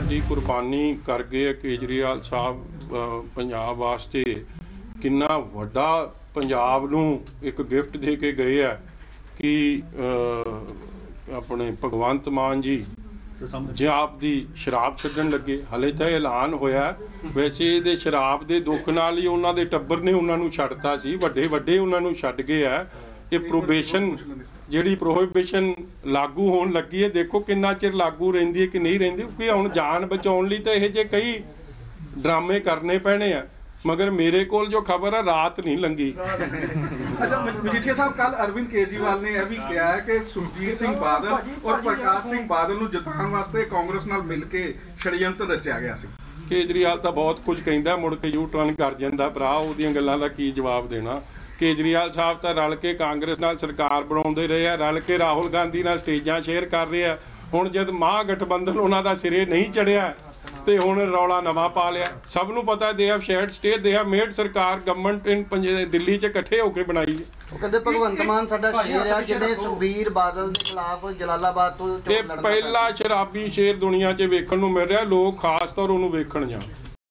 ਦੀ ਕੁਰਬਾਨੀ ਕਰ ਗਏ ਕੇਜਰੀਵਾਲ ਸਾਹਿਬ ਪੰਜਾਬ ਵਾਸਤੇ ਕਿੰਨਾ ਵੱਡਾ ਪੰਜਾਬ ਨੂੰ ਇੱਕ ਗਿਫਟ ਦੇ ਕੇ ਗਏ ਆ ਕਿ ਆਪਣੇ ਭਗਵੰਤ ਮਾਨ ਜੀ ਜੇ ਆਪ ਦੀ ਸ਼ਰਾਬ ਛੱਡਣ ਲੱਗੇ। ਹਲੇ ਤਾਂ ਐਲਾਨ ਹੋਇਆ ਵੈਸੇ ਇਹਦੇ ਸ਼ਰਾਬ ਦੇ ਦੁੱਖ ਨਾਲ ਹੀ ਉਹਨਾਂ ਦੇ ਟੱਬਰ ਨੇ ਉਹਨਾਂ ਨੂੰ ਛੱਡਤਾ ਸੀ। ਵੱਡੇ ਵੱਡੇ ਉਹਨਾਂ ਨੂੰ ਛੱਡ ਗਏ ਆ। ਇਹ ਪ੍ਰੋਬੇਸ਼ਨ ਜਿਹੜੀ ਪ੍ਰੋਹਿਬਿਸ਼ਨ ਲਾਗੂ ਹੋਣ ਲੱਗੀ ਹੈ ਦੇਖੋ ਕਿੰਨਾ ਚਿਰ ਲਾਗੂ ਰਹਿੰਦੀ ਹੈ ਕਿ ਨਹੀਂ ਰਹਿੰਦੀ ਕਿਉਂਕਿ ਹੁਣ ਜਾਨ ਬਚਾਉਣ ਲਈ ਤਾਂ ਇਹ ਜੇ ਕਈ ਡਰਾਮੇ ਕਰਨੇ ਪੈਣੇ ਆ। ਮਗਰ ਮੇਰੇ ਕੋਲ ਜੋ ਖਬਰ ਹੈ ਰਾਤ ਨਹੀਂ ਲੰਗੀ। ਅੱਛਾ ਮਜੀਠੀਆ ਸਾਹਿਬ ਕੱਲ ਅਰਵਿੰਦ ਕੇਜਰੀਵਾਲ ਨੇ ਇਹ ਵੀ ਕਿਹਾ ਹੈ ਕਿ ਸੁਖਜੀਤ ਸਿੰਘ ਬਾਦਲ ਔਰ ਪ੍ਰਕਾਸ਼ ਸਿੰਘ ਬਾਦਲ ਨੂੰ ਜਿਤਾਉਣ ਵਾਸਤੇ ਕਾਂਗਰਸ ਨਾਲ ਮਿਲ ਕੇ ਛੜਯੰਤਰ ਰਚਿਆ ਗਿਆ ਸੀ। ਕੇਜਰੀਵਾਲ ਤਾਂ ਬਹੁਤ ਕੁਝ ਕਹਿੰਦਾ ਮੁੜ ਕੇ ਯੂ ਟਰਨ ਕਰ ਜਾਂਦਾ ਭਰਾ ਉਹਦੀਆਂ ਗੱਲਾਂ ਦਾ ਕੀ ਜਵਾਬ ਦੇਣਾ। ਕੇਜਰੀਵਾਲ ਸਾਹਿਬ ਤਾਂ ਰਲ ਕੇ ਕਾਂਗਰਸ ਨਾਲ ਸਰਕਾਰ ਬਣਾਉਂਦੇ ਰਹੇ ਆ ਰਲ ਕੇ ਰਾਹੁਲ ਗਾਂਧੀ ਨਾਲ ਸਟੇਜਾਂ ਸ਼ੇਅਰ ਕਰ ਰਹੇ ਆ। ਹੁਣ ਜਦ ਮਹਾ ਗਠਬੰਧਨ ਉਹਨਾਂ ਦਾ ਸਿਰੇ ਨਹੀਂ ਚੜਿਆ ਤੇ ਹੁਣ ਰੌਲਾ ਨਵਾਂ ਪਾ ਲਿਆ। ਸਭ ਨੂੰ ਪਤਾ they have shared state they have made ਸਰਕਾਰ ਗਵਰਨਮੈਂਟ ਇਨ ਦਿੱਲੀ 'ਚ ਇਕੱਠੇ ਹੋ ਕੇ ਬਣਾਈ ਹੈ। ਉਹ ਕਹਿੰਦੇ ਭਗਵੰਤ ਮਾਨ ਸਾਡਾ ਸ਼ੇਰ ਆ ਜਿਹਨੇ ਸੁਖਬੀਰ ਬਾਦਲ ਦੇ ਖਿਲਾਫ ਜਲਾਲਾਬਾਦ ਤੋਂ ਤੇ ਚੋਣ ਲੜਨਾ ਪਹਿਲਾ ਸ਼ਰਾਬੀ ਸ਼ੇਰ ਦੁਨੀਆ 'ਚ ਵੇਖਣ ਨੂੰ ਮਿਲ ਰਿਹਾ ਲੋਕ ਖਾਸ ਤੌਰ ਉਹਨੂੰ ਵੇਖਣ ਜਾਣ।